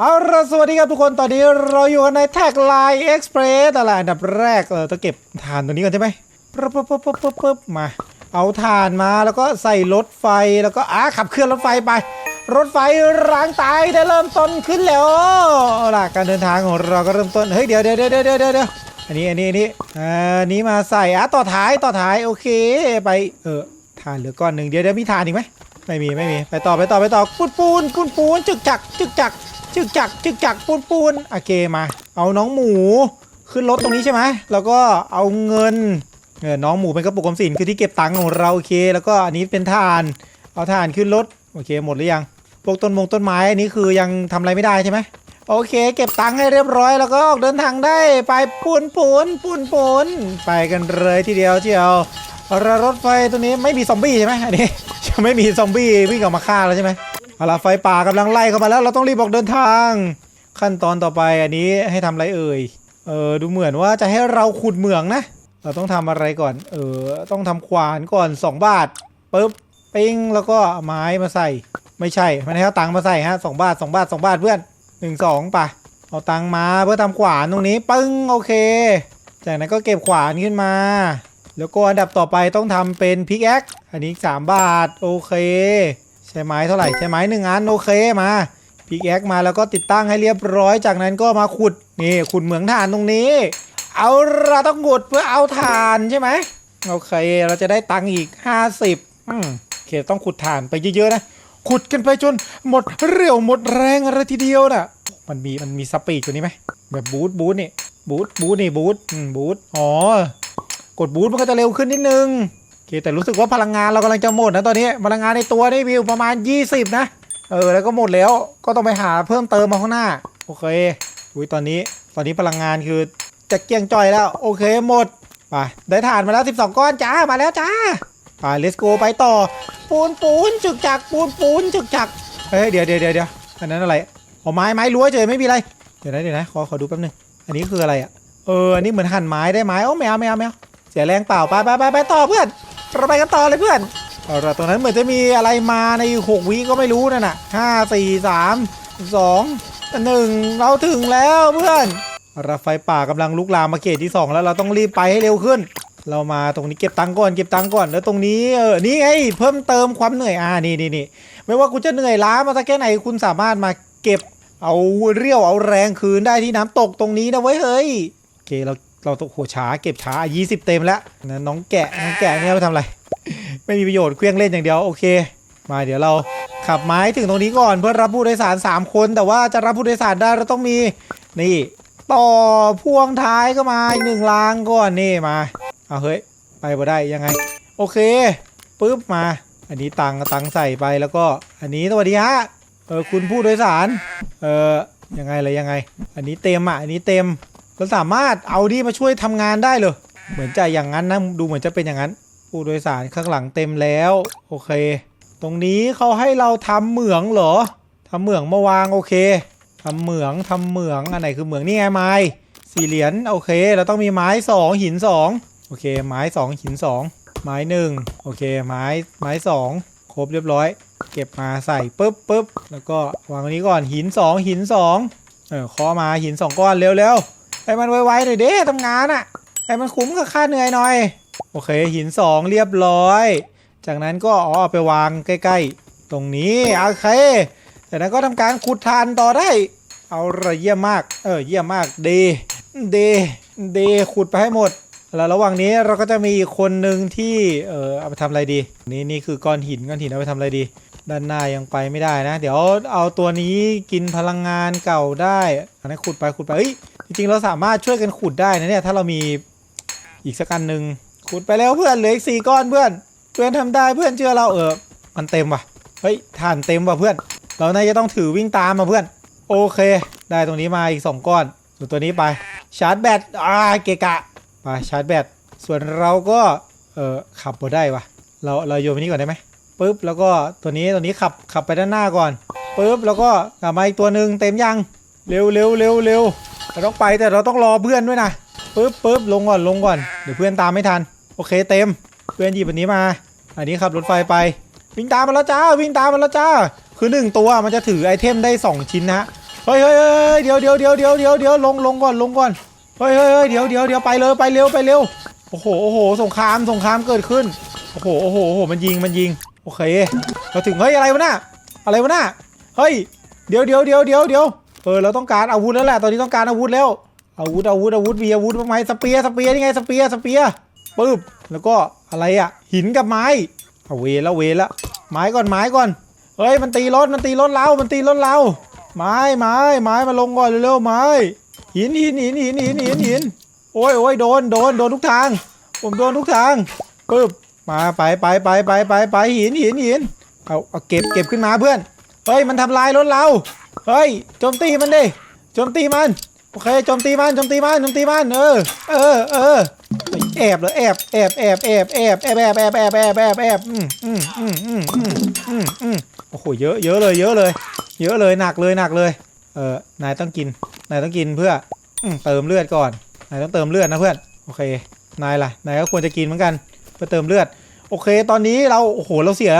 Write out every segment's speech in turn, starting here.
เอาละสวัสดีครับทุกคนตอนนี้เราอยู่กันในแท็กไลน์เอ็กซ์เพรสอะไรอันดับแรกเออต้องเก็บฐานตัวนี้ก่อนใช่ไหมปึ๊บปึ๊บปึ๊บปึ๊บปึ๊บมา เอาฐานมาแล้วก็ใส่รถไฟแล้วก็อะขับเคลื่อนรถไฟไป รถไฟรางตายได้เริ่มต้นขึ้นแล้วเอาล่ะการเดินทางของเราก็เริ่มต้นเฮ้ยเดี๋ยวเดี๋ยวเดี๋ยวเดี๋ยวเดี๋ยวเดี๋ยวอันนี้อันนี้อันนี้อ่าอันนี้มาใส่อะต่อท้ายต่อท้ายโอเคไปเออฐานเหลือก้อนหนึ่งเดี๋ยวเดี๋ยวมีฐานอีกไหมไม่มีไม่มีไปต่อไปต่อไปต่อปูนปูนปูนปูนจึกจักจึกจัก จึกจักจึกจักปูนปูนโอเคมา เอาน้องหมูขึ้นรถตรงนี้ใช่ไหมแล้วก็เอาเงินเออน้องหมูเป็นกระปุกออมสินคือที่เก็บตังค์ของเราโอเค แล้วก็อันนี้เป็นถ่าน เอาถ่านขึ้นรถโอเคหมดหรือยังพวกต้นมงต้นไม้อันนี้คือยังทำอะไรไม่ได้ใช่ไหมโอเค เก็บตังค์ให้เรียบร้อยแล้วก็ออกเดินทางได้ไปปูนปูนปูนปูนไปกันเลยทีเดียวเชียวรถไฟตัวนี้ไม่มีซอมบี้ใช่ไหมอันนี้จะไม่มีซอมบี้วิ่งออกมาฆ่าแล้วใช่ไหม เอาละไฟป่ากำลังไล่เข้ามาแล้ว เราต้องรีบออกเดินทาง ขั้นตอนต่อไปอันนี้ให้ทำอะไรเอ่ย เออดูเหมือนว่าจะให้เราขุดเหมืองนะ เราต้องทำอะไรก่อน เออต้องทำขวานก่อน 2 บาทปึ๊บปิ้งแล้วก็ไม้มาใส่ ไม่ใช่มันให้เอาตังค์มาใส่ฮะสบาท2บาท2บาทเพื่อน1 2ป่ะเอาตังค์มาเพื่อทำขวานตรงนี้ปึ้งโอเค จากนั้นก็เก็บขวานขึ้นมาแล้วก็อันดับต่อไปต้องทำเป็นพิกแอคอันนี้ 3 บาท โอเค ช้ไม้เท่าไหร่ใช้ไม้หนึ่งอันโอเคมาพิกแอคมาแล้วก็ติดตั้งให้เรียบร้อยจากนั้นก็มาขุดนี่ขุดเหมืองถ่านตรงนี้ เอาเราต้องขุดเพื่อเอาถ่านใช่ไหมโอเคเราจะได้ตังค์อีก 50อืมโอเคต้องขุดถ่านไปเยอะๆนะขุดกันไปจนหมดเรี่ยวหมดแรงอะไรทีเดียวน่ะมันมีมันมีสปีดตัวนี้ไหมแบบบูทบูทนี่บูทบูทนี่บูทอืมบูทอ๋อกดบูทมันก็จะเร็วขึ้นนิดนึง เคแต่รู้สึกว่าพลังงานเรากำลังจะหมดนะตอนนี้พลังงานในตัวนี่วิวประมาณ 20 นะ เออแล้วก็หมดแล้วก็ต้องไปหาเพิ่มเติมมาข้างหน้า โอเคอุ้ยตอนนี้ตอนนี้พลังงานคือจะเกลี้ยงจ่อยแล้ว โอเคหมดไปได้ถ่านมาแล้ว 12 ก้อนจ้ามาแล้วจ้าไป let's go ไปต่อ ปูนปูนจึกจักปูนปูนจึกจักเฮ้ยเดี๋ยวเดี๋ยวเดี๋ยวอันนั้นอะไรเอไม้ไม้รั้วเฉยไม่มีอะไรเดี๋ยวนะเดี๋ยวนะขอขอดูแป๊บนึงอันนี้คืออะไรอะเอออันนี้เหมือนหั่นไม้ได้ไหมโอ้ไม่เอาไม่เอาไม่เอาเสียแรงเปล่าไปไปไปไปต่อเพื่อน เราไปกันต่อเลยเพื่อนเอาละตรงนั้นเหมือนจะมีอะไรมาในหกวิก็ไม่รู้นั่นน่ะห้าสี่สามสองหนึ่งเราถึงแล้วเพื่อนเราไฟป่ากำลังลุกลามมาเขตที่สองแล้วเราต้องรีบไปให้เร็วขึ้น เรามาตรงนี้เก็บตังก่อนเก็บตังก่อนแล้วตรงนี้เออนี่ไงเพิ่มเติมความเหนื่อยอ่านี่นี่นี่ไม่ว่าคุณจะเหนื่อยล้ามาสักแค่ไหนคุณสามารถมาเก็บเอาเรี่ยวเอาแรงคืนได้ที่น้ำตกตรงนี้นะเว้ยเฮ้ยโอเคเราเราต้องโหช้าเก็บช้า 20 เต็มแล้วนะน้องแกะน้องแกะเนี่ยไปทำอะไร ไม่มีประโยชน์เครื่องเล่นอย่างเดียวโอเค มาเดี๋ยวเราขับไม้ถึงตรงนี้ก่อนเพื่อรับผู้โดยสาร 3 คน แต่ว่าจะรับผู้โดยสารได้เราต้องมีนี่ ต่อพ่วงท้ายก็มาอีกหนึ่งรางก่อนนี่มาเอาเฮ้ยไปบ่ได้ยังไง โอเคปุ๊บมา อันนี้ตังค์ตังค์ใส่ไปแล้วก็ อันนี้สวัสดีฮะเออคุณผู้โดยสารเออยังไงเลยยังไง อันนี้เต็มอะอันนี้เต็ม เราสามารถเอาดีมาช่วยทำงานได้เลย เหมือนจะอย่างนั้นนะดูเหมือนจะเป็นอย่างนั้น ผู้โดยสารข้างหลังเต็มแล้ว โอเค ตรงนี้เขาให้เราทำเหมืองเหรอทำเหมืองมาวางโอเคทำเหมืองทำเหมืองอันไหนคือเหมืองนี่ไงไม้สี่เหรียญโอเค เราต้องมีไม้สองหินสองโอเค ไม้สองหินสองไม้หนึ่งโอเค ไม้ไม้สองครบเรียบร้อย เก็บมาใส่ปุ๊บปุ๊บแล้วก็วางตรงนี้ก่อนหินสองหินสองเออเคอมาหินสองก้อนเร็วๆ ให้มันไวๆหน่อยเด้ทำงานอะ่ะให้มันคุ้มกับค่าเหนื่อยหน่อย โอเคหินสองเรียบร้อย จากนั้นก็อ๋อไปวางใกล้ๆ ตรงนี้โอเคจากนั้นก็ทำการขุดทานต่อได้ เอาละเยี่ยมมาก เออเยี่ยมมากดีดีดีขุดไปให้หมด แล้วระหว่างนี้เราก็จะมีคนหนึ่งที่เออเอาไปทำอะไรดี นี่นี่คือก้อนหินก้อนหินเอาไปทำอะไรดี ด้านหน้ายังไปไม่ได้นะ เดี๋ยวเอาตัวนี้กินพลังงานเก่าได้อันนี้ขุดไปขุดไปเอ้ย จริงๆเราสามารถช่วยกันขุดได้นะเนี่ยถ้าเรามีอีกสักอันหนึ่งขุดไปแล้วเพื่อนเหลืออีกสี่ก้อนเพื่อน เพื่อนทำได้เพื่อนเชื่อเราเออมันเต็มว่ะเฮ้ยถ่านเต็มว่ะเพื่อน เราน่าจะต้องถือวิ่งตามมาเพื่อน โอเค ได้ตรงนี้มาอีกสองก้อนส่วนตัวนี้ไปชาร์จแบตอ่าเกะกะไปชาร์จแบตส่วนเราก็เออขับบ่ได้ว่ะ เราเราโยนไปนี้ก่อนได้ไหมปุ๊บแล้วก็ตัวนี้ตัวนี้ขับขับไปด้านหน้าก่อนปุ๊บแล้วก็กลับมาอีกตัวหนึ่งเต็มยังเร็วเร็วเร็วเร็ว เราต้องไปแต่เราต้องรอเพื่อนด้วยนะปึ๊บปึ๊บลงก่อนลงก่อนเดี๋ยวเพื่อนตามไม่ทัน โอเคเต็ม เพื่อนหยิบอันนี้มา อันนี้ขับรถไฟไป วิ่งตามมาแล้วจ้า วิ่งตามมาแล้วจ้า คือหนึ่งตัวมันจะถือไอเทมได้ 2 ชิ้นนะฮะเฮ้ยเฮ้ยเฮ้ยเดี๋ยวเดี๋ยวเดี๋ยวเดี๋ยวเดี๋ยวเดี๋ยวลงลงก่อนลงก่อนเฮ้ยเฮ้ยเฮ้ยเดี๋ยวเดี๋ยวเดี๋ยวไปเลยไปเร็วไปเร็วโอ้โหโอ้โหสงครามสงครามเกิดขึ้นโอ้โหโอ้โหโอ้โหมันยิงมันยิงโอเคเราถึงเฮ้ยอะไรวะน่ะอะไรวะน่ะเฮ้ยเดี๋ยวเดี๋ยวเดี๋ยวเดี๋ยวเดี๋ยว เออเราต้องการอาวุธแล้วแหละตอนนี้ต้องการอาวุธแล้วอาวุธอาวุธอาวุธมีอาวุธบ้างไหมสเปียร์สเปียร์นี่ไงสเปียร์สเปียร์ปึ๊บแล้วก็อะไรอะ หินกับไม้เอาเวแล้วเวแล้วไม้ก่อนไม้ก่อนเฮ้ยมันตีรถมันตีรถเรามันตีรถเราไม้ไม้ไม้มาลงก่อนเร็วๆไม้หินหินหินหินหินหินหินโอ้ยโอ้ยโดนโดนโดนทุกทาง ผมโดนทุกทางปึ๊บมาไปไปไปไปไปไปหินหินหินเอาเอาเก็บเก็บขึ้นมาเพื่อนเฮ้ยมันทำลายรถเรา เฮ้ยโจมตีมันดิโจมตีมันโอเคโจมตีมันโจมตีมันโจมตีมันเออเออเออแอบเหรอแอบแอบแอบแอบแอบแอบแอบแอบแอบแอบแอบแอบอืมอืมอืมอืมอืมอืมอืมโอ้โหเยอะเยอะเลยเยอะเลย เยอะเลยหนักเลยหนักเลยเออนายต้องกินนายต้องกินเพื่อเติมเลือดก่อนนายต้องเติมเลือดนะเพื่อนโอเคนายล่ะนายก็ควรจะกินเหมือนกันเพื่อเติมเลือด โอเค ตอนนี้เราโอ้โหเราเสีย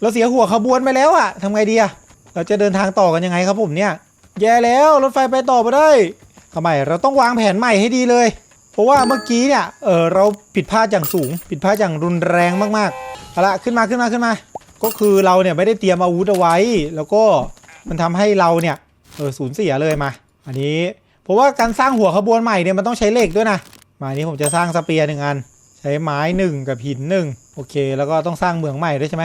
เราเสียหัวขบวนไปแล้วอะทำไงดีอะ เราจะเดินทางต่อกันยังไงครับผมเนี่ย แย่แล้วรถไฟไปต่อไม่ได้ทำไมเราต้องวางแผนใหม่ให้ดีเลย เพราะว่าเมื่อกี้เนี่ยเออเราผิดพลาดอย่างสูง ผิดพลาดอย่างรุนแรงมากๆเอาละขึ้นมาขึ้นมาขึ้นมา ก็คือเราเนี่ยไม่ได้เตรียมอาวุธเอาไว้ แล้วก็มันทำให้เราเนี่ยเออสูญเสียเลยมา อันนี้เพราะว่าการสร้างหัวขบวนใหม่เนี่ยมันต้องใช้เหล็กด้วยนะมาอันนี้ผมจะสร้างสเปียร์หนึ่งอัน ใช้ไม้หนึ่งกับหินหนึ่งโอเค แล้วก็ต้องสร้างเมืองใหม่ด้วยใช่ไหม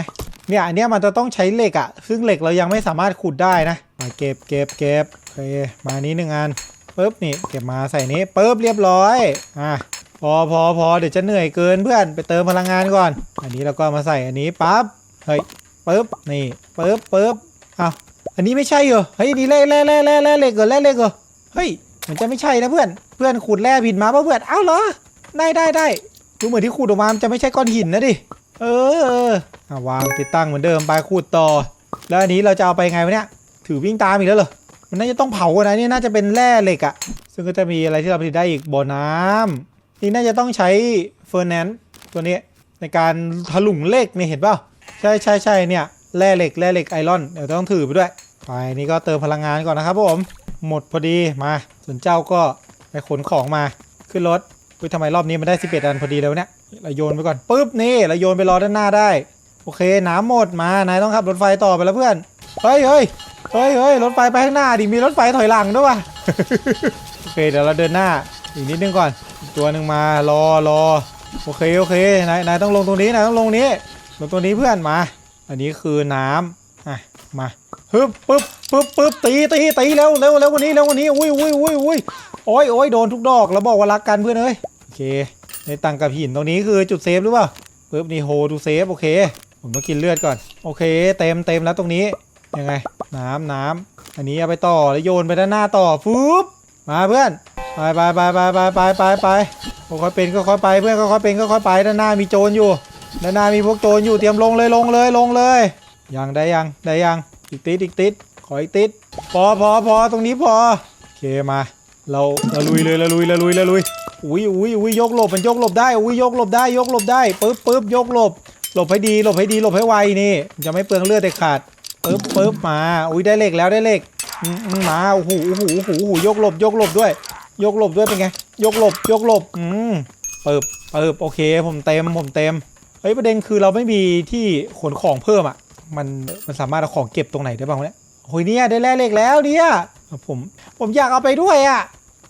เนี่ยอันเนี้ยมันจะต้องใช้เหล็กอะ่ะซึ่งเหล็กเรายังไม่สามารถขุดได้นะมาเก็บเก็บเก็บโอเคมานี้หนึ่งอันปุ๊บนี่เก็บมาใส่นี้ปุ๊บเรียบร้อยอะพอพอพอเดี๋ยวจะเหนื่อยเกินเพื่อนไปเติมพลังงานก่อน อันนี้เราก็มาใส่อันนี้ปั๊บเฮ้ยปึ๊บนี่ปึ๊บปึ๊บอ้าวอันนี้ไม่ใช่เหรอเฮ้ยนี่แร่แร่แร่แร่แร่เหล็กเหรอแร่เหล็กเหรอเฮ้ยมันจะไม่ใช่นะเพื่อนเพื่อนขุดแร่ผิดมาป่ะเพื่อนอ้าวเหรอได้ได้ได้ดูเหมือนที่ขุดออกมาจะไม่ใช่ก้อนหินนะดิ เอออวางติดตั้งเหมือนเดิมไปขุดต่อ แล้วอันนี้เราจะเอาไปไงวะเนี่ย ถือวิ่งตามอีกแล้วเหรอ มันน่าจะต้องเผาอะนะนี่น่าจะเป็นแร่เหล็กอะซึ่งก็จะมีอะไรที่เราผลิตได้อีกบ่อน้ำนี่น่าจะต้องใช้เฟอร์แนนซ์ตัวนี้ในการถลุงเหล็กเนี่ยเห็นเปล่าใช่ใช่ใช่เนี่ยแร่เหล็กแร่เหล็กไอรอนเดี๋ยวต้องถือไปด้วยไปนี่ก็เติมพลังงานก่อนนะครับผมหมดพอดีมาส่วนเจ้าก็ไปขนของมาขึ้นรถ อุ้ยทำไมรอบนี้มันได้ 11 อันพอดีแล้วเนี่ยเราโยนไปก่อนปุ๊บนี่เราโยนไปรอด้านหน้าได้ โอเคน้ำหมดมานายต้องขับรถไฟต่อไปแล้วเพื่อนเฮ้ยเฮ้ยเฮ้ยเฮ้ยรถไฟไปข้างหน้าดิมีรถไฟถอยหลังด้วยว่ะโอเคเดี๋ยวเราเดินหน้าอีกนิดนึงก่อนตัวหนึ่งมารอรอโอเคโอเคนายนายต้องลงตรงนี้นายต้องลงนี้ลงตัวนี้เพื่อนมา อันนี้คือน้ำอะมาฮึบปึ๊บปึ๊บปึ๊บตีตีตีเร็วเร็วเร็ววันนี้เร็ววันนี้อุ้ยอุ้ยอุ้ยอุ้ยโอ้ยโอ้ยโดนทุกดอกแล้วบอกว่ารักกันเพื่อนเอ้ย เค ในตังกับหินตรงนี้คือจุดเซฟหรือเปล่าปึ๊บนี่โฮดูเซฟโอเค ผมต้องกินเลือดก่อน โอเค เต็มเต็มแล้วตรงนี้ ยังไง น้ำน้ำอันนี้เอาไปต่อแล้วโยนไปด้านหน้าต่อฟุบมาเพื่อน ไปไปไปไปไปไปไปไปค่อยเป็นก็ค่อยไปเพื่อนก็ค่อยเป็นก็ค่อยไปด้านหน้ามีโจรอยู่ ด้านหน้ามีพวกโจรอยู่เตรียมลงเลยลงเลยลงเลยยังได้ยังได้ยังอีกติดอีกติดขออีกติดพอพอพอตรงนี้พอโอเคมา เราเราลุยเลยเราลุยเราลุยเราลุย อุ้ยอุ้ยอุ้ยยกหลบมันยกหลบได้อุ้ยยกหลบได้ยกหลบได้ปึ๊บปึ๊บยกหลบ หลบให้ดีหลบให้ดีหลบให้ไวนี่จะไม่เปลืองเลือดเด็ดขาดปึ๊บปึ๊บมาอุ้ยได้เหล็กแล้วได้เหล็กมาโอ้โหโอ้โหโอ้โหโอ้โหยกหลบยกหลบด้วย ยกหลบด้วยเป็นไง ยกหลบยกหลบอืมปึ๊บปึ๊บโอเค ผมเต็มผมเต็มเฮ้ยประเด็นคือเราไม่มีที่ขนของเพิ่มอะมันมันสามารถเอาของเก็บตรงไหนได้บ้างเนี่ยโอ้ยเนี่ยได้แร่เหล็กแล้วเนี่ยผมผมอยากเอาไปด้วยอะ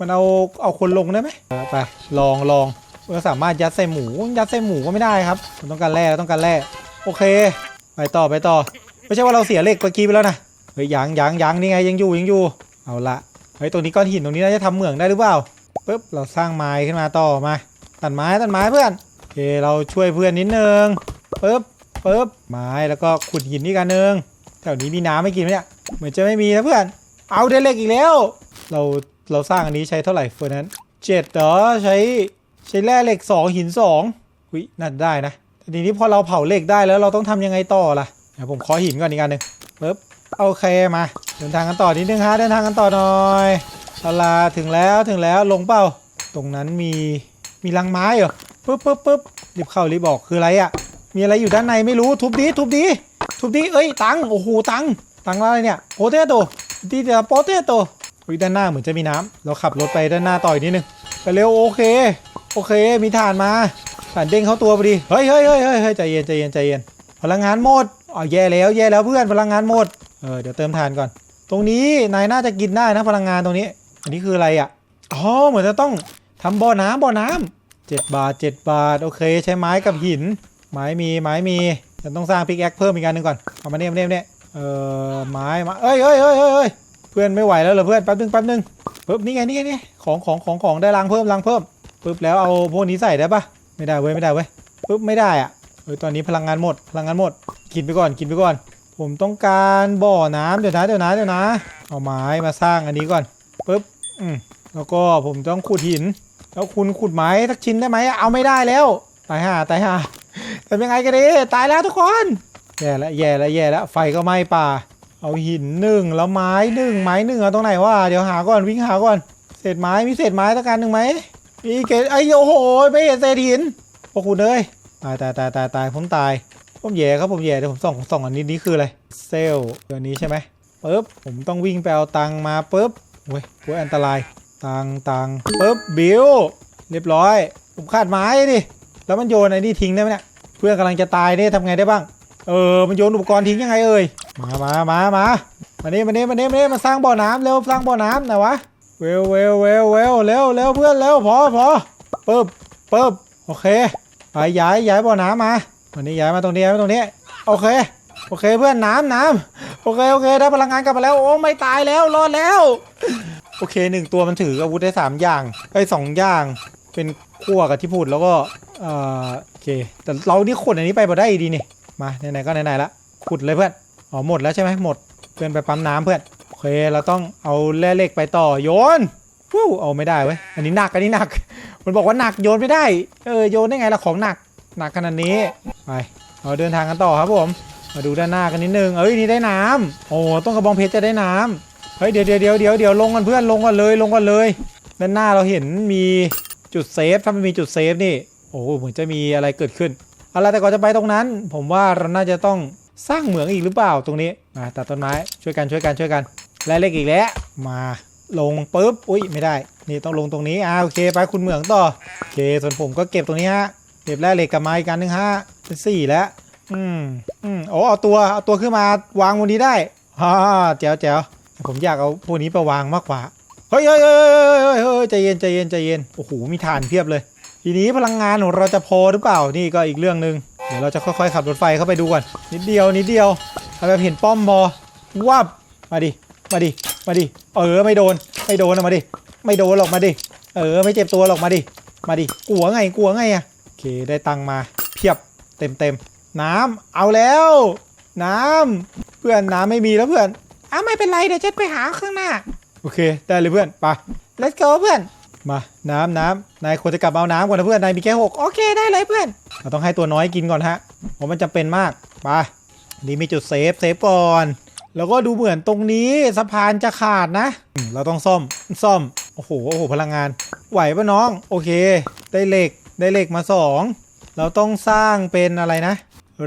มันเอาเอาคนลงได้ไหมไปลองลองก็สามารถยัดใส่หมูยัดใส่หมูก็ไม่ได้ครับมันต้องการแร่ต้องการแร่โอเค ไปต่อไปต่อ ไม่ใช่ว่าเราเสียเหล็กเมื่อกี้ไปแล้วนะเฮ้ยยังยังยังนี่ไงยังอยู่ยังอยู่เอาละเฮ้ยตรงนี้ก้อนหินตรงนี้น่าจะทำเหมืองได้หรือเปล่าปุ๊บเราสร้างไม้ขึ้นมาต่อมาตัดไม้ตัดไม้เพื่อนโอเคเราช่วยเพื่อนนิดนึงปึ๊บปึ๊บไม้แล้วก็ขุดหินนี่กันนึงแถวนี้มีน้ำไม่กินไหมเนี่ยเหมือนจะไม่มีนะเพื่อน เอาได้เหล็กอีกแล้ว เรา เราสร้างอันนี้ใช้เท่าไหร่เฟอร์นั้นเจ็ดเหรอใช้ใช้แร่เหล็กสองหินสองวิน่าได้นะทีนี้พอเราเผาเหล็กได้แล้วเราต้องทำยังไงต่อล่ะเดี๋ยวผมขอหินก่อนอีกอันหนึ่งปึ๊บโอเคมาเดินทางกันต่อนิดนึงฮะเดินทางกันต่อหน่อยเอาลาถึงแล้วถึงแล้วลงเป้า ตรงนั้นมีมีรังไม้เหรอปึ๊บปึ๊บปึ๊บรีบเข้ารีบบอกคืออะไรอะ่ะ มีอะไรอยู่ด้านในไม่รู้ทุบดีทุบดีทุบดีเอ้ยตังโอ้โหตังตังอะไรเนี่ยโพเทโตที่เดียโปเตโต อุ้ยด้านหน้าเหมือนจะมีน้ำเราขับรถไปด้านหน้าต่อยนิดนึงไปเร็วโอเค โอเค มีฐานมาฐานเด้งเข้าตัวพอดีเฮ้ยเฮ้ยเฮ้ยเฮ้ยเฮ้ยใจเย็นใจเย็นใจเย็นพลังงานหมดอ๋อแย่แล้วแย่แล้วเพื่อนพลังงานหมดเออเดี๋ยวเติมฐานก่อน ตรงนี้นายน่าจะกินได้นะพลังงานตรงนี้ อันนี้คืออะไรอะอ๋อเหมือนจะต้องทำบ่อน้ำบ่อน้ำเจ็ดบาทเจ็ดบาท โอเค ใช้ไม้กับหิน ไม้มีไม้มีฉันต้องสร้างพิกแอคเพิ่มอีกอันหนึ่งก่อนเอามาเนี่ยมาเนี่ยมเนี่ยเออไม้มาเอ้ยเอ้ยเอ้ยเอ้ย เพื่อนไม่ไหวแล้วเหรอเพื่อนแป๊บนึงแป๊บนึงปึ๊บนี่ไงนี่ไงนี่ของของของของได้รังเพิ่มรังเพิ่มปึ๊บแล้วเอาพวกนี้ใส่ได้ปะไม่ได้เว้ยไม่ได้เว้ยปึ๊บไม่ได้อะเฮ้ยตอนนี้พลังงานหมด พลังงานหมด กินไปก่อนกินไปก่อน ผมต้องการบ่อน้ำเดี๋ยวนะเดี๋ยวนะเดี๋ยวนะ เอาไม้มาสร้างอันนี้ก่อนปึ๊บอืมแล้วก็ผมต้องขุดหิน แล้วคุณขุดไม้สักชิ้นได้ไหมเอาไม่ได้แล้วตายห่าตายห่าทำยังไงกันดีตายแล้วทุกคนแย่แล้วแย่แล้วแย่แล้วไฟก็ไหม้ป่า เอาหินหนึ่งแล้วไม้หนึ่งไม้หนึ่งเอาตรงไหนวะเดี๋ยวหาก่อนวิ่งหาก่อนเศษไม้มีเศษไม้ต้องการหนึ่งไหมมีเกศไอ้โอ้โหไม่เห็นเศษหินพวกคุณเอ้ยตายตายตายตายตายผมตายผมแย่ครับผมแย่เดี๋ยวผมส่องส่องอันนี้นี่คืออะไรเซลตัวนี้ใช่ไหมปึ๊บผมต้องวิ่งไปเอาตังมาปึ๊บเว้ยเว้ยอันตรายตังตังปึ๊บบิวเรียบร้อย ผมขาดไม้ดิแล้วมันโยนไอ้นี่ทิ้งได้ไหมเนี่ยเพื่อนกำลังจะตายเนี่ยทำไงได้บ้างเออมันโยนอุปกรณ์ทิ้งยังไงเอ่ย มามามามามานี่มานี่มานี่มานี่มาสร้างบ่อน้ำเร็วสร้างบ่อน้ำหนวะ เวลเวลเวลเวลเร็วเร็วเพื่อนเร็วพอพอปึ๊บปึ๊บโอเคไปย้ายย้ายบ่อน้ำมาวันนี้ย้ายมาตรงนี้ย้ายมาตรงนี้ โอเค โอเคเพื่อนน้ำน้ำโอเคโอเคได้พลังงานกลับมาแล้วโอ้ไม่ตายแล้วรอดแล้ว โอเคหนึ่งตัวมันถืออาวุธได้สามอย่างไอ้สองอย่าง เป็นขั้วกับที่พูดแล้วก็เอ่อโอเค แต่เรานี่ขนอันนี้ไปบ่ได้ดีนี่มาไหนๆก็ไหนๆละขุดเลยเพื่อน อ๋อหมดแล้วใช่ไหมหมดเพื่อนไปปั๊มน้ำเพื่อนโอเคเราต้องเอาแร่เหล็กไปต่อโยนฟู้เอาไม่ได้เว้ยอันนี้หนักอันนี้หนัก มันบอกว่าหนักโยนไม่ได้เออโยนได้ไงล่ะของหนักหนักขนาดนี้ไปเราเดินทางกันต่อครับผม มาดูด้านหน้ากันนิดนึงเอ้ยนี่ได้น้ำโอ้ต้องกระบองเพชรจะได้น้ำเฮ้ยเดี๋ยวเดี๋ยวเดี๋ยวเดี๋ยวเดี๋ยวลงกันเพื่อนลงกันเลยลงกันเลยด้านหน้าเราเห็นมีจุดเซฟถ้ามันมีจุดเซฟนี่โอ้เหมือนจะมีอะไรเกิดขึ้นอาละแต่ก่อนจะไปตรงนั้น ผมว่าเราน่าจะต้อง สร้างเหมืองอีกหรือเปล่าตรงนี้มาตัดต้นไม้ช่วยกันช่วยกันช่วยกันและเล็กอีกแล้วมาลงปุ๊บอุ้ยไม่ได้ นี่ต้องลงตรงนี้อ่าโอเคไปคุณเหมืองต่อโอเคส่วนผมก็เก็บตรงนี้ฮะเก็บแร่เหล็กกับไม้อีกอันหนึ่งฮะเป็นสี่แล้วอืมอืมโอ้เอาตัวเอาตัวขึ้นมาวางบนนี้ได้ฮ่าแจ๋วแจ๋วผมอยากเอาพวกนี้ไปวางมากกว่าเฮ้ยเฮ้ยเฮ้ยเฮ้ยเฮ้ยเฮ้ยใจเย็นใจเย็นใจเย็นโอ้โหมีฐานเพียบเลย ทีนี้พลังงานของเราจะพอหรือเปล่านี่ก็อีกเรื่องหนึ่ง เดี๋ยวเราจะค่อยๆขับรถไฟเข้าไปดูก่อนนิดเดียวนิดเดียวเอาแบบเห็นป้อมพอวับมาดิมาดิมาดิเออไม่โดนไม่โดนมาดิไม่โดนหรอกมาดิเออไม่เจ็บตัวหรอกมาดิมาดิกลัวไงกลัวไงอะโอเคได้ตังค์มาเพียบเต็มเต็มน้ำเอาแล้ว น้ำเพื่อนน้ำไม่มีแล้วเพื่อนอ้าไม่เป็นไรเดี๋ยวเจ็ดไปหาข้างหน้าโอเคได้เลยเพื่อนไป let's go เพื่อน มาน้ำน้ำนายควรจะกลับมาเอาน้ำก่อนนะเพื่อนนายมีแค่หกโอเคได้เลยเพื่อนเราต้องให้ตัวน้อยกินก่อนฮะเพราะมันจำเป็นมากไปนี่มีจุดเซฟเซฟก่อนแล้วก็ดูเหมือนตรงนี้สะพานจะขาดนะ เราต้องซ่อมซ่อมโอ้โหโอ้โหพลังงาน ไหวปะน้อง โอเค ได้เหล็กได้เหล็กมาสองเราต้องสร้างเป็นอะไรนะ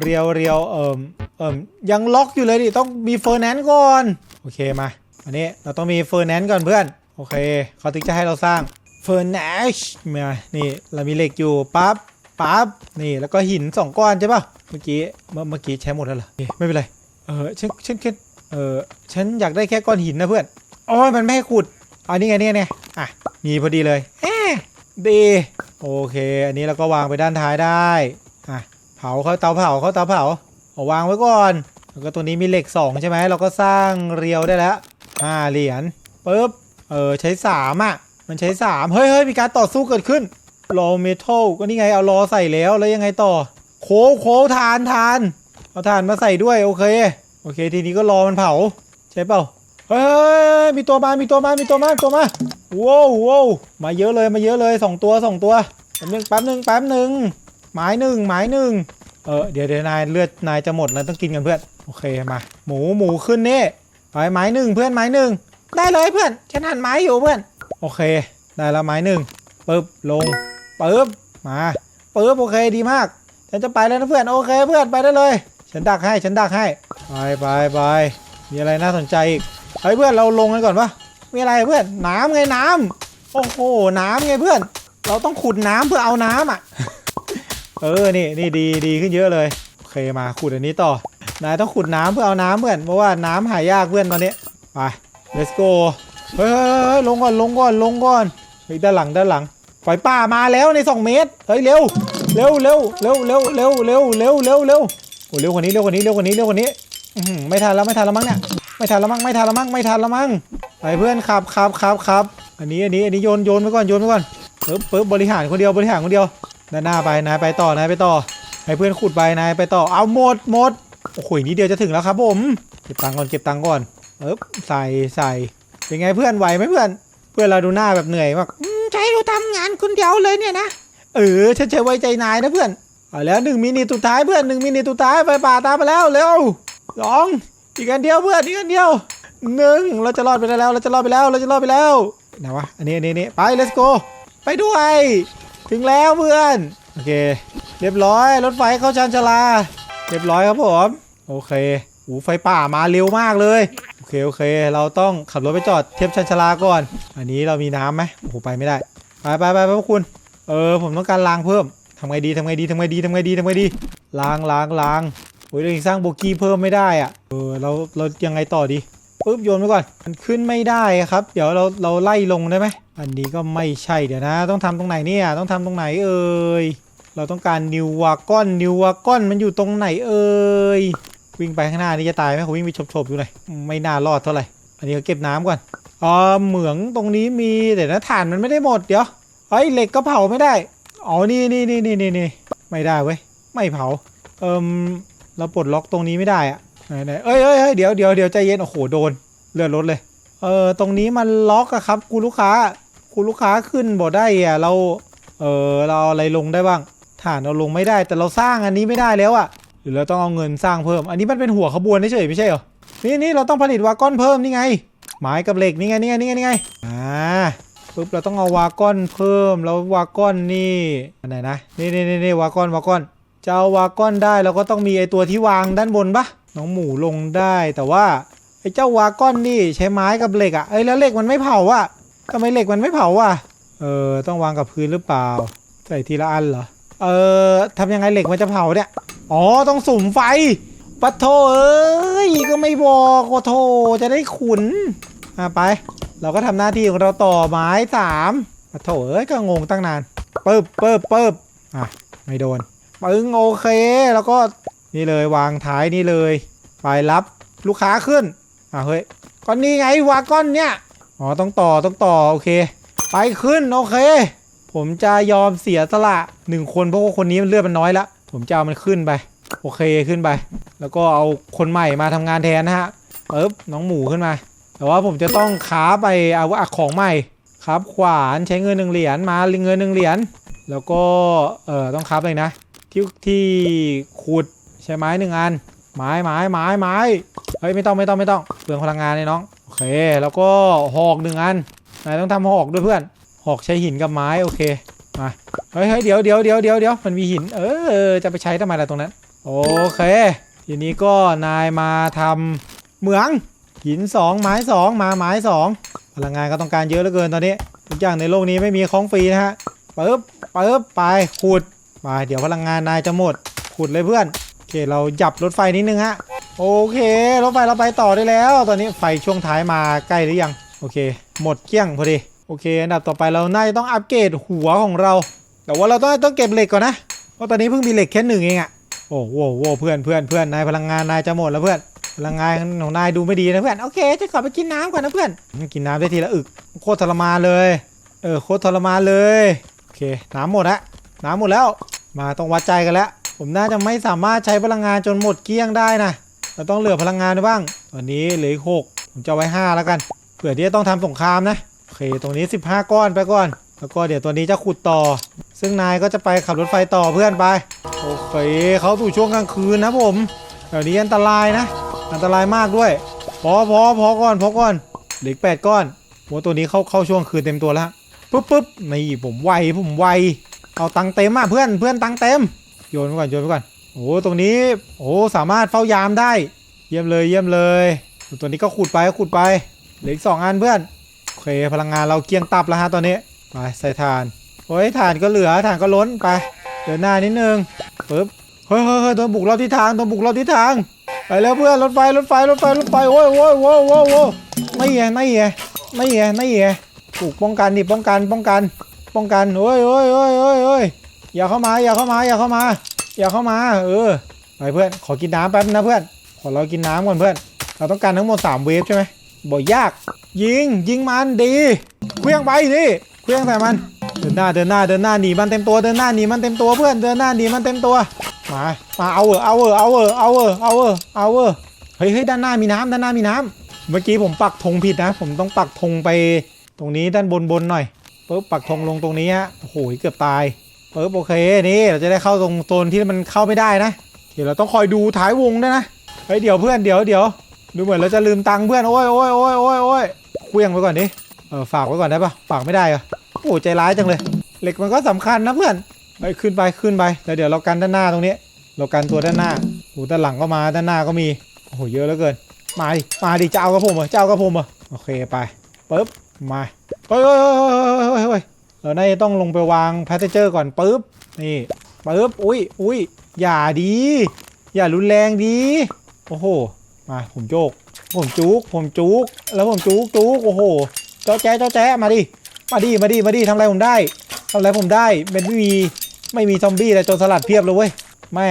เรียวเรียวเอิมเอิมยังล็อกอยู่เลยดิต้องมีเฟอร์แนนซ์ก่อน โอเคมา อันนี้เราต้องมีเฟอร์แนนซ์ก่อนเพื่อน โอเคเขาถึงจะให้เราสร้าง เฟอร์แนชมานี่เรามีเหล็กอยู่ปั๊บปั๊บนี่แล้วก็หินสองก้อนใช่ป่ะเมื่อกี้เมื่อเมื่อกี้ใช้หมดแล้วเหรอนี่ไม่เป็นไรเออฉันฉันแค่เออฉันอยากได้แค่ก้อนหินนะเพื่อนอ้ยมันไม่ให้ขุดอันนี้ไงนี่ไงเนี่ยอะมีพอดีเลยเอ๊ดีโอเค อันนี้เราก็วางไปด้านท้ายได้อะเผาเขาเตาเผาเขาเตาเผาเอาวางไว้ก่อนแล้วก็ตัวนี้มีเหล็ก 2 ใช่ไหมเราก็สร้างเรียวได้แล้วห้าเหรียญปุ๊บเออใช้3อะ มันใช้3เฮ้ยเฮ้ยมีการต่อสู้เกิดขึ้นรอเมทัลก็นี่ไงเอารอใส่แล้วแล้วยังไงต่อ โคโคทานทานเอาทานมาใส่ด้วยโอเค โอเค ทีนี้ก็รอมันเผา ใช่เปล่าเฮ้ยมีตัวมา มีตัวมา มีตัวมา ตัวมาว้าวว้าวมาเยอะเลยมาเยอะเลยสองตัวสองตัวแป๊บนึงแป๊บนึงแป๊บนึงหมายหนึ่งหมายหนึ่งเออเดี๋ยวเดี๋ยวนายเลือดนายจะหมดแล้วต้องกินกันเพื่อนโอเคมาหมูหมูขึ้นนี่ไปหมายหนึ่งเพื่อนหมายหนึ่งได้เลยเพื่อนฉันหั่นไม้อยู่เพื่อน โอเค ได้แล้วหมายหนึ่งปึ๊บลงปึ๊บมาปึ๊บโอเคดีมาก ฉันจะไปแล้วนะเพื่อนโอเคเพื่อนไปได้เลย ฉันดักให้ฉันดักให้ไปไปไปมีอะไรน่าสนใจอีกเฮ้ยเพื่อนเราลงกันก่อนปะมีอะไรเพื่อนน้ำไงน้ำโอ้โหน้ำไงเพื่อน เราต้องขุดน้ำเพื่อเอาน้ำอะเออนี่นี่ดีดีขึ้นเยอะเลยโอเคมาขุดอันนี้ต่อนายต้องขุดน้ำเพื่อเอาน้ำเพื่อนเพราะว่าน้ำหายากเพื่อนตอนนี้ไป let's go เฮ้ยลงก่อนลงก่อนลงก่อนเฮ้ยด้านหลังด้านหลังไฟป่ามาแล้วใน 2 เมตรเฮ้ยเร็วเร็วเร็วเร็วเร็วเร็วเร็วเร็วเร็วเร็วโอ้เร็วกว่านี้เร็วกว่านี้เร็วกว่านี้เร็วกว่านี้ไม่ทันแล้วไม่ทันแล้วมั้งเนี่ยไม่ทันแล้วมั้งไม่ทันแล้วมั้งไม่ทันแล้วมั้งไปเพื่อนขับขับขับขับอันนี้อันนี้อันนี้โยนโยนไปก่อนโยนไปก่อนปึ๊บปึ๊บบริหารคนเดียวบริหารคนเดียวด้านหน้าไปนายไปต่อนายไปต่อให้เพื่อนขุดไปนายไปต่อเอาหมดหมดโอ้โหนี่เดียวจะถึงแล้วครับผมเก็บตังค์ก่อนเก็บตังค์ก่อนปึ๊บใส่ใส่ เป็นไงเพื่อนไหวไหมเพื่อน เพื่อนเราดูหน้าแบบเหนื่อยมากอืมใช้เราทำงานคนเดียวเลยเนี่ยนะเออฉันเชื่อไว้ใจนายนะเพื่อนเอาแล้วหนึ่งมินิสุดท้ายเพื่อนหนึ่งมินิสุดท้ายไฟป่าตามมาแล้วเร็วสองอีกอันเดียวเพื่อนอีกอันเดียวหนึ่งเราจะรอดไปได้แล้ว เราจะรอดไปแล้วเราจะรอดไปแล้วไหนวะอันนี้อันนี้อันนี้ไป let's go ไปด้วย ถึงแล้วเพื่อนโอเค เรียบร้อยรถไฟเข้าชานชาลา เรียบร้อยครับผม โอเค หูไฟป่ามาเร็วมากเลย โอเคโอเค เราต้องขับรถไปจอดเทียบชานชลาก่อน อันนี้เรามีน้ำไหมโอ้โหไปไม่ได้ ไปไปไปไปพวกคุณ เออผมต้องการล้างเพิ่มทำไงดีทำไงดีทำไงดีทำไงดีทำไงดีล้างล้างล้างโอ้ยเรายังสร้างโบกี้เพิ่มไม่ได้อะ เออเราเรายังไงต่อดีปุ๊บโยนไปก่อน มันขึ้นไม่ได้ครับ เดี๋ยวเราเราไล่ลงได้ไหม อันนี้ก็ไม่ใช่เดี๋ยวนะ ต้องทำตรงไหนเนี่ย ต้องทำตรงไหนเอ่ย เราต้องการนิววากอนนิววากอนมันอยู่ตรงไหนเอ่ย วิ่งไปข้างหน้านี่จะตายไหมผมวิ่งไปฉบๆอยู่หน่อยไม่น่ารอดเท่าไหร่อันนี้ก็เก็บน้ำก่อนอ๋อเหมืองตรงนี้มีแต่นะถ่านมันไม่ได้หมดเดี๋ยวเฮ้ยเหล็กก็เผาไม่ได้อ๋อนี่นี่นี่นี่นี่ไม่ได้เว้ยไม่เผาเอิมเราปลดล็อกตรงนี้ไม่ได้อะไหนไหนเอ้ยเอ้ยเอ้ยเดี๋ยวเดี๋ยวเดี๋ยวใจเย็นโอ้โหโดนเลือดลดเลยเออตรงนี้มันล็อกอะครับคุณลูกค้าคุณลูกค้าขึ้นบ่ได้อะเราเออเราอะไรลงได้บ้างฐานเราลงไม่ได้แต่เราสร้างอันนี้ไม่ได้แล้วอะ รือเราต้องเอาเงินสร้างเพิ่ม อันนี้มันเป็นหัวขบวนเฉยไม่ใช่เหรอ นี่นี่เราต้องผลิตวากอนเพิ่มนี่ไง ไม้กับเหล็กนี่ไงนี่ไงนี่ไงนี่ไง อ่าปุ๊บเราต้องเอาวากอนเพิ่มแล้ววากอนนี่อันไหนนะนี่นี่นี่นี่วากอนวากอนจะเอาวากอนได้เราก็ต้องมีไอตัวที่วางด้านบนปะน้องหมูลงได้แต่ว่าไอเจ้าวากอนนี่ใช้ไม้กับเหล็กอะ่ะเอ้ยแล้วเหล็กมันไม่เผาอะทำไมเหล็กมันไม่เผาอะเออต้องวางกับพื้นหรือเปล่า ใส่ทีละอันเหรอ เอ่อทำยังไงเหล็กมันจะเผาเนี่ย อ๋อ ต้องสุ่มไฟปัดโทเอ้ย ก็ไม่บอกโอโทจะได้ขุน อะไป เราก็ทำหน้าที่ของเราต่อไม้สามอะโถเอ้ย ก็งงตั้งนานปึ๊บปึ๊บปึ๊บอะ ไม่โดนปึ้งโอเค แล้วก็นี่เลยวางท้ายนี่เลย ไปรับลูกค้าขึ้น อะเฮ้ยก้อนนี้ไงวาก้อนเนี่ย อ๋อ ต้องต่อต้องต่อโอเค ไปขึ้นโอเค ผมจะยอมเสียสละหนึ่งคนเพราะว่าคนนี้มันเลือดมันน้อยละผมจะเอามันขึ้นไป โอเคขึ้นไป แล้วก็เอาคนใหม่มาทำงานแทนนะฮะปึ๊บน้องหมูขึ้นมา แต่ว่าผมจะต้องค้าไปเอาอักของใหม่ครับขวานใช้เงินหนึ่งเหรียญมาเงินหนึ่งเหรียญแล้วก็เออต้องครับเลยนะ ที่ที่ขุดใช้ไม้หนึ่งอันไม้ไม้ไม้ไม้เฮ้ยไม่ต้องไม่ต้องไม่ต้องเปลืองพลังงานเลยน้องโอเค แล้วก็หอกหนึ่งอันนายต้องทำหอกด้วยเพื่อน หอกใช้หินกับไม้โอเคมาเฮ้ยเดี๋ยวเดี๋ยวเดี๋ยวเดี๋ยวเดี๋ยวมันมีหิน เออจะไปใช้ทำไมล่ะตรงนั้น โอเค ทีนี้ก็นายมาทำเหมืองหิน 2 ไม้ 2 มาไม้2พลังงานก็ต้องการเยอะเหลือเกินตอนนี้ ทุกอย่างในโลกนี้ไม่มีของฟรีนะฮะปึ๊บปึ๊บไปขุดไปเดี๋ยวพลังงานนายจะหมดขุดเลยเพื่อนโอเคเราจับรถไฟนิดนึงฮะโอเครถไฟเราไปต่อได้แล้ว ตอนนี้ไฟช่วงท้ายมาใกล้หรือยังโอเค หมดเกลี้ยงพอดี โอเค อันดับต่อไปเราน่าจะต้องอัปเกรดหัวของเรา แต่ว่าเราต้องต้องเก็บเหล็กก่อนนะ เพราะตอนนี้เพิ่งมีเหล็กแค่หนึ่งเองอะโอ้โหโว้เพื่อนเพื่อนเพื่อนนายพลังงานนายจะหมดแล้วเพื่อน พลังงานของนายดูไม่ดีนะเพื่อน โอเคจะขอไปกินน้ำก่อนนะเพื่อน กินน้ำได้ทีละอึก โคตรทรมานเลย เออ โคตรทรมานเลย โอเค น้ำหมดละน้ำหมดแล้ว มาต้องวัดใจกันแล้ว ผมน่าจะไม่สามารถใช้พลังงานจนหมดเกลี้ยงได้นะ เราต้องเหลือพลังงานด้วยบ้าง ตอนนี้เหลือหกผมจะไว้ห้าแล้วกัน เผื่อที่จะต้องทำสงครามนะ โอเคตรงนี้ 15 ก้อนไปก่อน แล้วก็เดี๋ยวตัวนี้จะขุดต่อ ซึ่งนายก็จะไปขับรถไฟต่อเพื่อนไปโอเคเขาสู่ช่วงกลางคืนนะผมเดี๋ยวนี้อันตรายนะ อันตรายมากด้วย พอพอพอก่อนพอก่อนเหลืออกแปดก้อนโหตัวนี้เข้าเข้าช่วงคืนเต็มตัวแล้วปุ๊บปุ๊บนี่ผมไวผมไวเอาตังเต็มอะเพื่อนเพื่อนตังเต็มโยนไปก่อนโยนไปก่อนโอ้ตรงนี้โอ้สามารถเฝ้ายามได้ เยี่ยมเลยเยี่ยมเลย ตัวนี้ก็ขุดไปขุดไปเหลืออีกสองอันเพื่อน เคพลังงานเราเกรียงตับแล้วฮะตอนนี้ไปใส่ถ่านโอ้ยถ่านก็เหลือถ่านก็ล้นไปเดินหน้านิดนึงปึ๊บเฮ้ยเฮ้ยเฮ้ยโดนบุกรอบทิศทางโดนบุกรอบทิศทางไปแล้วเพื่อนรถไฟรถไฟรถไฟรถไฟโอ้ยโอ้ยโอ้ยโอ้ยโอ้ยไม่แย่ไม่แย่ไม่แย่ไม่แย่ถูกป้องกันดิป้องกันป้องกัน ป้องกันโอ้ยโอ้ยโอ้ยโอ้ยโอ้ยอย่าเข้ามาอย่าเข้ามาอย่าเข้ามา อย่าเข้ามาเออไปเพื่อนขอกินน้ำแป๊บนะเพื่อนขอเรากินน้ำก่อนเพื่อน เราต้องการทั้งหมด3เวฟใช่ไหม บ่ยาก ยิงยิงมันดีเคลื่องไปนี่เคลื่องใส่มัน เดินหน้าเดินหน้าเดินหน้าหนีมันเต็มตัวเดินหน้าหนีมันเต็มตัวเพื่อนเดินหน้าหนีมันเต็มตัวมามาเอาเออเอาเออเอาเออเอาเออเอาเออเอาเออเฮ้ยเฮ้ยด้านหน้ามีน้ำด้านหน้ามีน้ำเมื่อกี้ผมปักธงผิดนะ ผมต้องปักธงไปตรงนี้ด้านบนบนหน่อยปุ๊บปักธงลงตรงนี้ฮะโอ้โหเกือบตายปุ๊บโอเคนี่เราจะได้เข้าตรงโซนที่มันเข้าไม่ได้นะเดี๋ยวเราต้องคอยดูท้ายวงด้วยนะเฮ้ยเดี๋ยวเพื่อนเดี๋ยวเดี๋ยว ดูเหมือนเราจะลืมตังค์เพื่อนโอ้ยโอ้ยโอ้ยโอ้ยโอ้ยเคลี้ยงไว้ก่อนดิเออฝากไว้ก่อนได้ปะฝากไม่ได้เหรอโอ้ใจร้ายจังเลย เหล็กมันก็สำคัญนะเพื่อนไปขึ้นไปขึ้นไปแล้วเดี๋ยวเรากันด้านหน้าตรงนี้ เรากันตัวด้านหน้าโอ้ด้านหลังก็มาด้านหน้าก็มีโอ้โหเยอะเหลือเกินมาดิมาดิจะเอากระผมเหรอจะเอากระผมเหรอโอเคไปปึ๊บมาเฮ้ยเฮ้ยเฮ้ยเฮ้ยเฮ้ยเราน่าจะต้องลงไปวางแพสเจอร์ก่อนปึ๊บนี่ปึ๊บอุ้ยอุ้ยอย่าดี อย่ารุนแรงดี โอ้โห มาผมโจก ผมจุก ผมจุก แล้วผมจุกจุกโอ้โหเจ้าแจ๊ะเจ้าแจ๊ะมาดิ มาดิ มาดิ มาดิทำอะไรผมได้ทำอะไรผมได้ มันไม่มี ไม่มีซอมบี้อะไรโจรสลัดเพียบเลยเว้ย แม่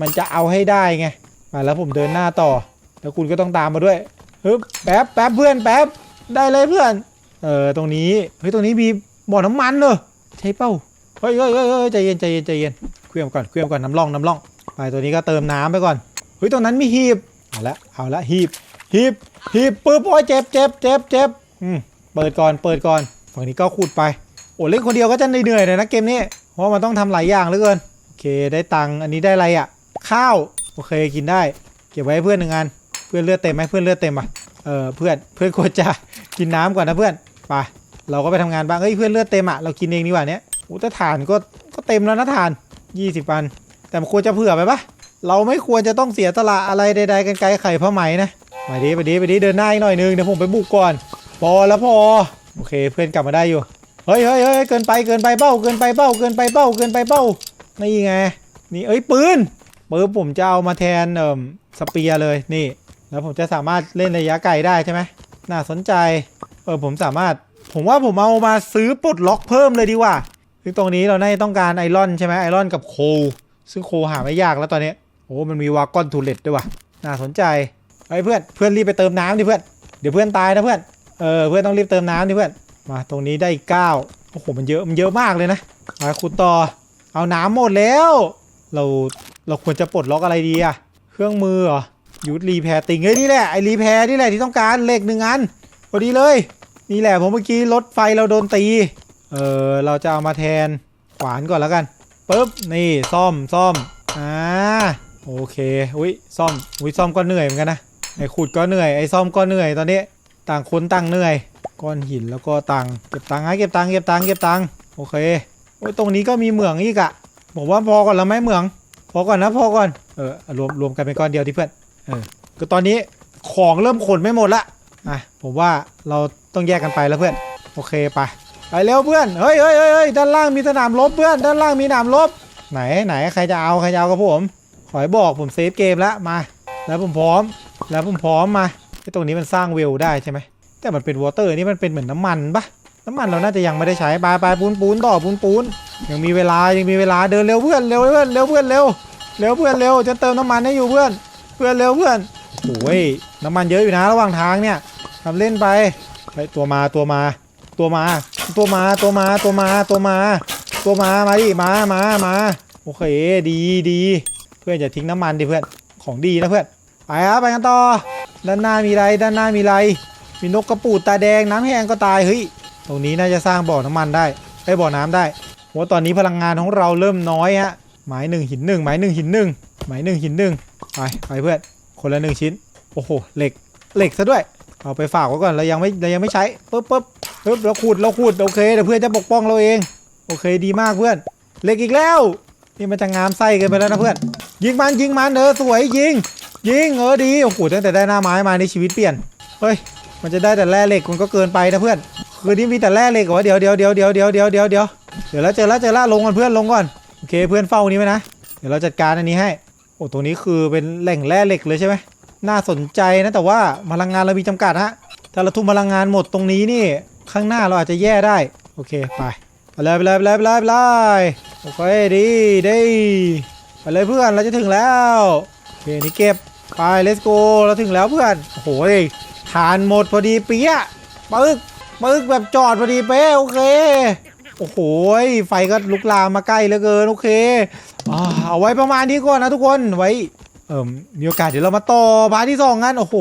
มันจะเอาให้ได้ไง มาแล้วผมเดินหน้าต่อ แล้วคุณก็ต้องตามมาด้วยฮึบแป๊บแป๊บเพื่อนแป๊บ ได้เลยเพื่อน เออ ตรงนี้ เฮ้ย ตรงนี้มีบ่อน้ำมันเนอะใช่เป้า เฮ้ยเฮ้ยเฮ้ยเฮ้ยใจเย็นใจเย็นใจเย็นเคลื่อนก่อนเคลื่อนก่อนน้ำร่องน้ำร่อง ไปตัวนี้ก็เติมน้ำไปก่อน เฮ้ย ตรงนั้นมีหีบ เอาละเอาละหีบหีบหีบปึ๊บโอ้ยเจ็บเจ็บเจ็บเจ็บอืมเปิดก่อนเปิดก่อนฝั่งนี้ก็ขุดไปโอ้เล่นคนเดียวก็จะเหนื่อยๆหน่อยนะเกมนี้เพราะมันต้องทำหลายอย่างเหลือเกินโอเคได้ตังค์อันนี้ได้อะไรอะ ข้าวโอเคกินได้ เก็บไว้ให้เพื่อนหนึ่งอันเพื่อนเลือดเต็มไหมเพื่อนเลือดเต็มอะเออเพื่อนเพื่อนควรจะกินน้ำก่อนนะเพื่อนไปเราก็ไปทำงานบ้างเฮ้ยเพื่อนเลือดเต็มอะเรากินเองดีกว่าเนี้ยโอ้แต่ฐานก็ก็เต็มแล้วนะฐาน 20อัน แต่มันควรจะเผื่อไปปะ เราไม่ควรจะต้องเสียสละอะไรใดๆกันไกลไข่ผ้าไหมนะไปดิไปดิไปดิเดินหน้าอีกหน่อยนึงเดี๋ยวผมไปบุกก่อนพอแล้วพอโอเคเพื่อนกลับมาได้อยู่เฮ้ยเฮ้ยเฮ้ยเกินไปเกินไปเป้าเกินไปเป้าเกินไปเป้าเกินไปเป้านี่ไงนี่เอ้ยปืนปืนผมจะเอามาแทนเอ่อสเปียเลยนี่ แล้วผมจะสามารถเล่นระยะไกลได้ใช่ไหมน่าสนใจเออผมสามารถผมว่าผมเอามาซื้อปลดล็อกเพิ่มเลยดีกว่าซึ่งตรงนี้เราน่าจะต้องการไอรอนใช่ไหมไอรอนกับโค ซึ่งโคหาไม่ยากแล้วตอนนี้ โอ้มันมีวากอนทูเลตด้วยว่ะน่าสนใจไอ้ยเพื่อนเพื่อนรีบไปเติมน้ำดิเพื่อนเดี๋ยวเพื่อนตายนะเพื่อนเออเพื่อนต้องรีบเติมน้ำดิเพื่อนมาตรงนี้ได้อีกเก้าโอ้โหมันเยอะมันเยอะมากเลยนะมาขุดต่อเอาน้ำหมดแล้ว เราเราควรจะปลดล็อกอะไรดีอะเครื่องมือเหรอยูทรีแพร์ติงเฮ้ยนี่แหละไอรีแพร์นี่แหละที่ต้องการเหล็กหนึ่งอันพอดีเลย นี่แหละผมเมื่อกี้รถไฟเราโดนตีเออเราจะเอามาแทนขวานก่อนแล้วกันปึ๊บนี่ซ่อมซ่อมอ่า โอเค อุ้ยซ่อม อุ้ยซ่อมก็เหนื่อยเหมือนกันนะ ไอ้ขุดก็เหนื่อย ไอ้ซ่อมก็เหนื่อยตอนนี้ ต่างคนต่างเหนื่อย ก้อนหินแล้วก็ตังเก็บตังค์เก็บตังค์เก็บตังค์เก็บตังค์โอเค โอ้ยตรงนี้ก็มีเหมืองอีกอะผมว่าพอก่อนแล้วไหมเหมือง พอก่อนนะพอก่อน เออรวมรวมกันเป็นก้อนเดียวที่เพื่อน เออ ก็ตอนนี้ของเริ่มขนไม่หมดละ อะ ผมว่าเราต้องแยกกันไปแล้วเพื่อน โอเคไป ไปเร็วเพื่อน เฮ้ยเฮ้ยเฮ้ยเฮ้ยด้านล่างมีสนามรบเพื่อน ด้านล่างมีสนามรบ ไหนไหนใครจะเอาใครจะเอากับผม ขอให้บอกผมเซฟเกมแล้วมา แล้วผมพร้อม แล้วผมพร้อมมาไอ้ตรงนี้มันสร้างเวลได้ใช่ไหมแต่มันเป็นวอเตอร์นี่มันเป็นเหมือนน้ำมันปะน้ำมันเราน่าจะยังไม่ได้ใช้ไปไปปูนปูนต่อปูนปูนยังมีเวลายังมีเวลาเดินเร็วเพื่อนเร็วเพื่อนเร็วเพื่อนเร็วเร็วเพื่อนเร็วจะเติมน้ำมันให้อยู่เพื่อน เพื่อนเร็วเพื่อนโอ้ยน้ำมันเยอะอยู่นะระหว่างทางเนี่ยทำเล่นไปไปตัวมาตัวมา ตัวมา ตัวมาตัวมาตัวมาตัวมา ตัวมามาดิมามามาโอเคดีดี พื่อนอย่าทิ้งน้ำมันดิเพื่อนของดีนะเพื่อนไปครับไปกันต่อด้านหน้ามีอะไรด้านหน้ามีอะไร มีนกกระปูดตาแดงน้ำแห้งก็ตายเฮ้ยตรงนี้น่าจะสร้างบ่อน้ำมันได้ไอ้บ่อน้ำได้ว่าตอนนี้พลังงานของเราเริ่มน้อยฮะหมายหนึ่งหินหนึ่งหมายหนึ่งหินหนึ่งหมายหนึ่งหินหนึ่งไปไปเพื่อนคนละหนึ่งชิ้นโอ้โหเหล็กเหล็กซะด้วยเอาไปฝากไว้ก่อนเรายังไม่เรายังไม่ใช้ปึ๊บปึ๊บปึ๊บเราขุดเราขุดโอเคเดี๋ยวเพื่อนจะปกป้องเราเอง โอเคดีมากเพื่อนเหล็กอีกแล้ว นี่มันจะงามไส้เกินไปแล้วนะเพื่อน ยิงมันยิงมันเออสวยยิง ยิงเออดีโอ้โหตั้งแต่ได้หน้าไม้มาในชีวิตเปลี่ยนเฮ้ยมันจะได้แต่แร่เหล็กมันก็เกินไปนะเพื่อนคืนนี้มีแต่แร่เหล็กเหรอเดี๋ยวเดี๋ยวเดี๋ยวเดี๋ยวเดี๋ยวเดี๋ยวเดี๋ยวเดี๋ยวเดี๋ยวแล้วเจอแล้วเจอแล้วลงก่อนเพื่อนลงก่อนโอเคเพื่อนเฝ้านี้ไว้นะเดี๋ยวเราจัดการอันนี้ให้โอ้ตรงนี้คือเป็นแหล่งแร่เหล็กเลยใช่ไหมน่าสนใจนะแต่ว่าพลังงานเรามีจำกัดฮะถ้าเราทุ่มพลังงานหมดตรงนี้นี่ข้างหน้าเราอาจจะแย่ได้โอเคไป ไปเลยไปเลยไปเลยไปเลยไปเลยโอเคดีดีไปเลยเพื่อนเราจะถึงแล้วโอเคนี่เก็บไป let's go เราถึงแล้วเพื่อนโอ้โหยทานหมดพอดีเปี้ยะปึ๊กปึ๊กแบบจอดพอดีเป๊ะโอเคโอ้โหยไฟก็ลุกลามมาใกล้เหลือเกินโอเคอเอาไว้ประมาณนี้ก่อนนะทุกคนไว้เอ่มมีโอกาสเดี๋ยวเรามาต่อพาร์ทที่สองกันโอ้โห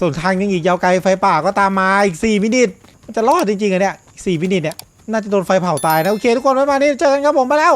ส่วนทางยังอีกยาวไกลไฟป่าก็ตามมาอีก4มินิทมันจะรอดจริงๆอะเนี่ยอีก4มินิทเนี่ย น่าจะโดนไฟเผาตายนะ โอเค ทุกคนไว้มานี่เจอกันครับผมไปแล้ว